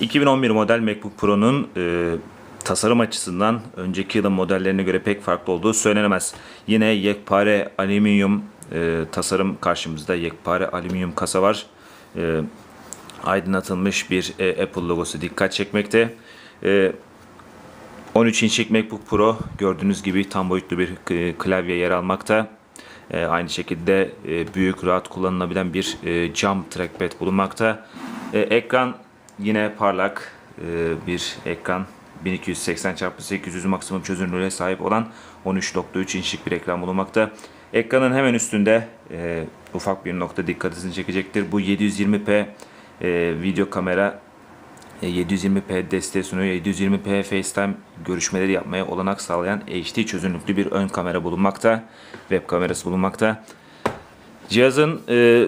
2011 model MacBook Pro'nun e, tasarım açısından önceki yılın modellerine göre pek farklı olduğu söylenemez. Yine yekpare alüminyum e, tasarım karşımızda yekpare alüminyum kasa var. E, aydınlatılmış bir e, Apple logosu dikkat çekmekte. E, 13 inçlik MacBook Pro gördüğünüz gibi tam boyutlu bir e, klavye yer almakta. E, aynı şekilde e, büyük rahat kullanılabilen bir e, cam trackpad bulunmakta. E, ekran yine parlak e, bir ekran 1280x800 maksimum çözünürlüğe sahip olan 13.3 inçlik bir ekran bulunmakta. Ekranın hemen üstünde e, ufak bir nokta dikkatinizi çekecektir. Bu 720p e, video kamera e, 720p desteği sunuyor. 720p FaceTime görüşmeleri yapmaya olanak sağlayan HD çözünürlüklü bir ön kamera bulunmakta. Web kamerası bulunmakta. Cihazın e,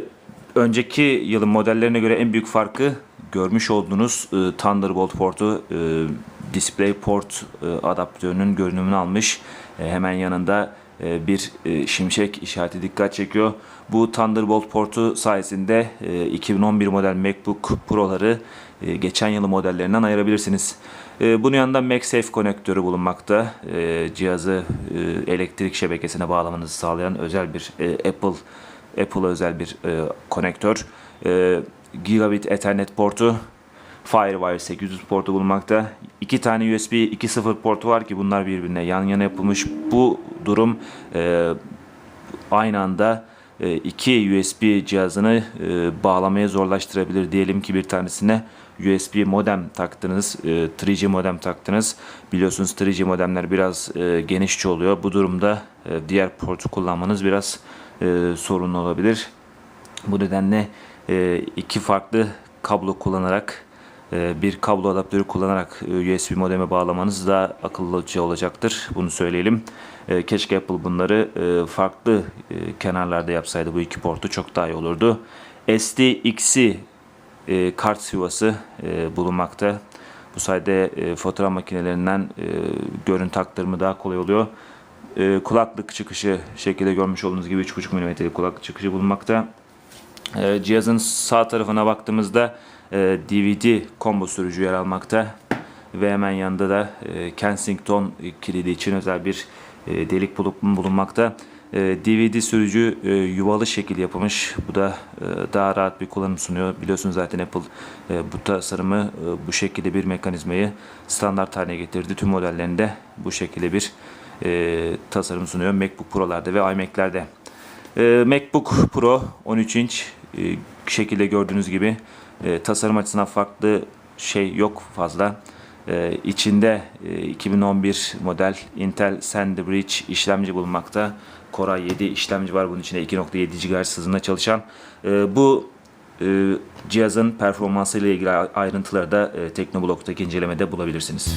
önceki yılın modellerine göre en büyük farkı görmüş olduğunuz e, Thunderbolt portu e, DisplayPort e, adaptörünün görünümünü almış. E, hemen yanında e, bir e, şimşek işareti dikkat çekiyor. Bu Thunderbolt portu sayesinde e, 2011 model MacBook Pro'ları e, geçen yılı modellerinden ayırabilirsiniz. E, bunun yanında MagSafe konektörü bulunmakta. E, cihazı e, elektrik şebekesine bağlamanızı sağlayan özel bir e, Apple Apple'a özel bir e, konektör. E, Gigabit Ethernet portu, Firewire 800 portu bulunmakta. İki tane USB 2.0 portu var ki bunlar birbirine yan yana yapılmış. Bu durum e, aynı anda e, iki USB cihazını e, bağlamaya zorlaştırabilir. Diyelim ki bir tanesine USB modem taktınız, e, 3G modem taktınız. Biliyorsunuz 3G modemler biraz e, genişçe oluyor. Bu durumda e, diğer portu kullanmanız biraz e, sorunlu olabilir. Bu nedenle e, iki farklı kablo kullanarak e, bir kablo adaptörü kullanarak e, USB modeme bağlamanız da akıllıca olacaktır. Bunu söyleyelim. Keşke Apple bunları farklı kenarlarda yapsaydı bu iki portu çok daha iyi olurdu. SDX'i kart yuvası bulunmakta. Bu sayede fotoğraf makinelerinden görüntü aktarımı daha kolay oluyor. Kulaklık çıkışı şekilde görmüş olduğunuz gibi 3.5 mm'lik kulaklık çıkışı bulunmakta. E, cihazın sağ tarafına baktığımızda e, DVD combo sürücü yer almakta ve hemen yanında da e, Kensington kilidi için özel bir e, delik bulunmakta. E, DVD sürücü e, yuvalı şekil yapılmış. Bu da e, daha rahat bir kullanım sunuyor. Biliyorsunuz zaten Apple e, bu tasarımı e, bu şekilde bir mekanizmayı standart haline getirdi. Tüm modellerinde bu şekilde bir e, tasarım sunuyor. MacBook Pro'larda ve iMac'lerde. E, MacBook Pro 13 inç e, şekilde gördüğünüz gibi e, tasarım açısından farklı şey yok fazla. E, içinde e, 2011 model Intel Sandy Bridge işlemci bulunmakta. Core i7 işlemci var bunun içinde 2.7 GHz hızında çalışan. E, bu e, cihazın performansı ile ilgili ayrıntıları da e, Teknoblog'daki incelemede bulabilirsiniz.